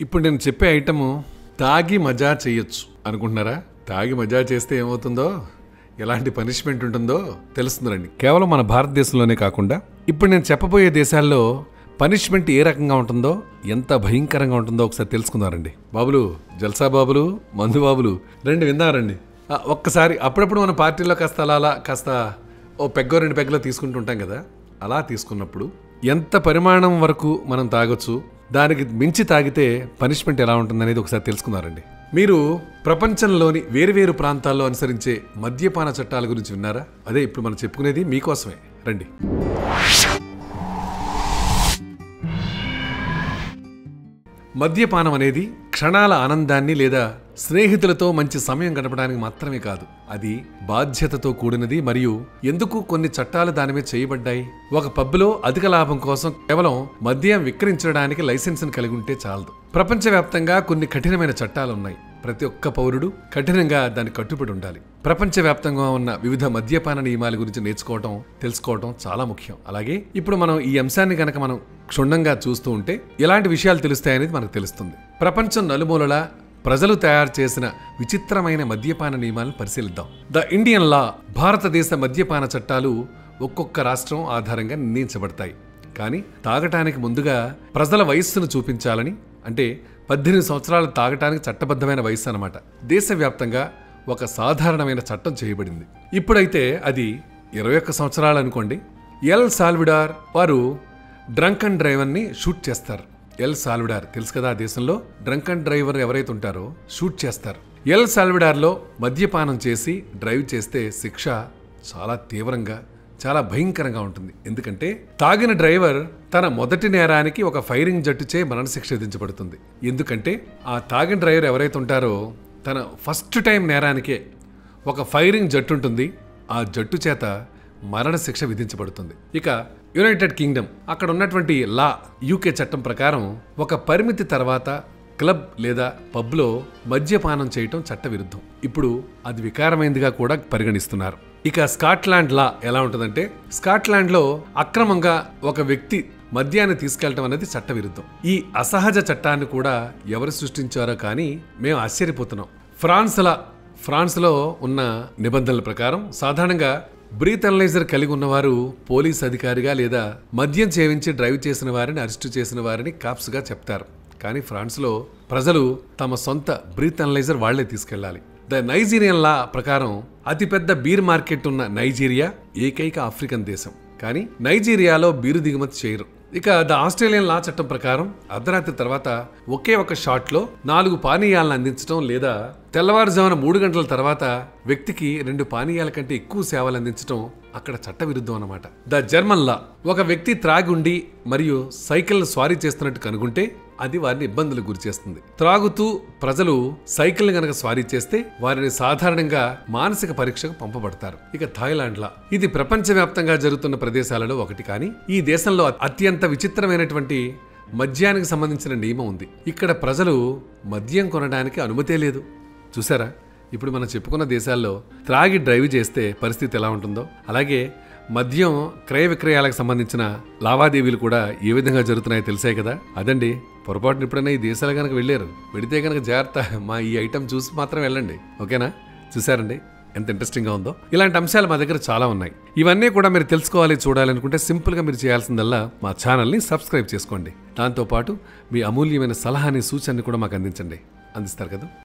ఇప్పుడు నేను చెప్పే ఐటము తాగి మజా చేయొచ్చు. అనుకుంటున్నారా? తాగి మజా చేస్తే ఏమవుతుందో? ఎలాంటి పనిష్మెంట్ ఉంటుందో తెలుస్తుందండి కేవలం మన భారతదేశంలోనే కాకుండా ఇప్పుడు నేను చెప్పబోయే దేశాల్లో పనిష్మెంట్ ఏ రకంగా ఉంటుందో ఎంత భయంకరంగా ఉంటుందో ఒకసారి తెలుసుకుందారండి బాబులు జల్సా బాబులు మందు బాబులు రెండు విందారండి ఒక్కసారి అప్పుడప్పుడు మన పార్టీలో కాస్త అలా అలా కాస్త ఓ పెగ్గో రెండు పెగ్గలో తీసుకుంటూ ఉంటాం కదా? అలా తీసుకున్నప్పుడు ఎంత పరిమాణం వరకు మనం తాగొచ్చు? దానికి మించి తాగితే పనిష్మెంట్ ఎలా ఉంటుందనేది ఒకసారి తెలుసుకున్నారండి. మీరు ప్రపంచంలోని వేరువేరు ప్రాంతాల్లో అనుసరించే మద్యపాన చట్టాల గురించి విన్నారా? అదే ఇప్పుడు మనం చెప్పుకునేది మీకోసమే. రండి. మద్యపానం అనేది క్షణాల ఆనందాన్ని లేదా స్నేహితులతో మంచి సమయం గడపడానికి మాత్రమే కాదు అది బాధ్యతతో కూడినది మరియు ఎందుకు కొన్ని చట్టాలు దాని మీద చేయబడ్డాయి? ఒక పబ్లో అధిక లాభం కోసం కేవలం మద్యం విక్రయించడానికి లైసెన్స్ను కలిగి ఉంటే చాలదు. ప్రపంచవ్యాప్తంగా కొన్ని కఠినమైన చట్టాలు ఉన్నాయి ప్రతి ఒక్క పౌరుడు కఠినంగా దాన్ని కట్టుబడి ఉండాలి. ప్రపంచవ్యాప్తంగా ఉన్న వివిధ మద్యపాన నియమాల గురించి నేర్చుకోవటం తెలుసుకోవటం చాలా ముఖ్యం. అలాగే ఇప్పుడు మనం ఈ అంశాన్ని కనుక మనం క్షుణ్ణంగా చూస్తూ ఉంటే ఎలాంటి విషయాలు తెలుస్తాయనేది మనకు తెలుస్తుంది. ప్రపంచం నలుమూలలా ప్రజలు తయారు చేసిన విచిత్రమైన మద్యపాన నియమాలను పరిశీలిద్దాం. ద ఇండియన్ లా భారతదేశ మద్యపాన చట్టాలు ఒక్కొక్క రాష్ట్రం ఆధారంగా నిర్ణయించబడతాయి. కానీ తాగటానికి ముందుగా ప్రజల వయస్సును చూపించాలని అంటే పద్దెనిమిది సంవత్సరాలు తాగటానికి చట్టబద్ధమైన వయస్సు అనమాట దేశవ్యాప్తంగా ఒక సాధారణమైన చట్టం చేయబడింది. ఇప్పుడైతే అది ఇరవై ఒక్క సంవత్సరాలు అనుకోండి. ఎల్ సాల్విడార్ వారు డ్రంక్ అండ్ డ్రైవర్ని షూట్ చేస్తారు. ఎల్ సాల్విడార్ తెలుసు కదా ఆ దేశంలో డ్రంక్ అండ్ డ్రైవర్ ఎవరైతే ఉంటారో షూట్ చేస్తారు. ఎల్ సాల్విడార్లో మద్యపానం చేసి డ్రైవ్ చేస్తే శిక్ష చాలా తీవ్రంగా చాలా భయంకరంగా ఉంటుంది. ఎందుకంటే తాగిన డ్రైవర్ తన మొదటి నేరానికి ఒక ఫైరింగ్ జట్టుచే మరణశిక్ష విధించబడుతుంది. ఎందుకంటే ఆ తాగిన డ్రైవర్ ఎవరైతే ఉంటారో తన ఫస్ట్ టైం నేరానికే ఒక ఫైరింగ్ జట్టు ఉంటుంది. ఆ జట్టు చేత మరణశిక్ష విధించబడుతుంది. ఇక యునైటెడ్ కింగ్డమ్ అక్కడ ఉన్నటువంటి లా యూకే చట్టం ప్రకారం ఒక పరిమితి తర్వాత క్లబ్ లేదా పబ్లో మద్యపానం చేయటం చట్టవిరుద్ధం. ఇప్పుడు అది వికారమైందిగా కూడా పరిగణిస్తున్నారు. ఇక స్కాట్లాండ్ లా ఎలా ఉంటుందంటే స్కాట్లాండ్లో అక్రమంగా ఒక వ్యక్తి మద్యాన్ని తీసుకెళ్ళటం అనేది చట్టవిరుద్ధం. ఈ అసహజ చట్టాన్ని కూడా ఎవరు సృష్టించారో కానీ మేము ఆశ్చర్యపోతున్నాం. ఫ్రాన్స్లా ఫ్రాన్స్లో ఉన్న నిబంధనల ప్రకారం సాధారణంగా బ్రీత్ అనలైజర్ కలిగి ఉన్నవారు పోలీస్ అధికారిగా లేదా మద్యం సేవించి డ్రైవ్ చేసిన వారిని అరెస్టు చేసిన వారిని కాప్స్గా చెప్తారు. కానీ ఫ్రాన్స్లో ప్రజలు తమ సొంత బ్రీత్ అనలైజర్ వాళ్ళే తీసుకెళ్ళాలి. ద నైజీరియన్ లా ప్రకారం అతిపెద్ద బీర్ మార్కెట్ ఉన్న నైజీరియా ఏకైక ఆఫ్రికన్ దేశం. కానీ నైజీరియాలో బీరు దిగుమతి చేయరు. ఇక ద ఆస్ట్రేలియన్ లా చట్టం ప్రకారం అర్ధరాత్రి తర్వాత ఒకే ఒక షాట్లో నాలుగు పానీయాలను అందించడం లేదా తెల్లవారుజామున మూడు గంటల తర్వాత వ్యక్తికి రెండు పానీయాల కంటే ఎక్కువ సేవలు అందించడం అక్కడ చట్టవిరుద్ధం అన్నమాట. The German law. ఒక వ్యక్తి త్రాగి ఉండి మరియు సైకిల్ను స్వారీ చేస్తున్నట్టు కనుగొంటే అది వారిని ఇబ్బందులకు గురి చేస్తుంది. త్రాగుతూ ప్రజలు సైకిల్ గనక స్వారీ చేస్తే వారిని సాధారణంగా మానసిక పరీక్షకు పంపబడతారు. ఇక థాయిలాండ్ లా ఇది ప్రపంచవ్యాప్తంగా జరుగుతున్న ప్రదేశాలలో ఒకటి కానీ ఈ దేశంలో అత్యంత విచిత్రమైనటువంటి మద్యానికి సంబంధించిన నియమం ఉంది. ఇక్కడ ప్రజలు మద్యం కొనడానికి అనుమతే లేదు. చూసారా ఇప్పుడు మనం చెప్పుకున్న దేశాల్లో త్రాగి డ్రైవ్ చేస్తే పరిస్థితి ఎలా ఉంటుందో అలాగే మద్యం క్రయ విక్రయాలకు సంబంధించిన లావాదేవీలు కూడా ఏ విధంగా జరుగుతున్నాయో తెలిసాయి కదా? అదండి పొరపాటున ఎప్పుడైనా ఈ దేశాలు కనుక వెళ్ళారు వెడితే కనుక జాగ్రత్త. మా ఈ ఐటెం చూసి మాత్రం వెళ్ళండి. ఓకేనా? చూసారండి ఎంత ఇంట్రెస్టింగ్గా ఉందో. ఇలాంటి అంశాలు మా దగ్గర చాలా ఉన్నాయి. ఇవన్నీ కూడా మీరు తెలుసుకోవాలి చూడాలనుకుంటే సింపుల్గా మీరు చేయాల్సిందల్లా మా ఛానల్ని సబ్స్క్రైబ్ చేసుకోండి. దాంతోపాటు మీ అమూల్యమైన సలహాని సూచనని కూడా మాకు అందించండి. అందిస్తారు కదా?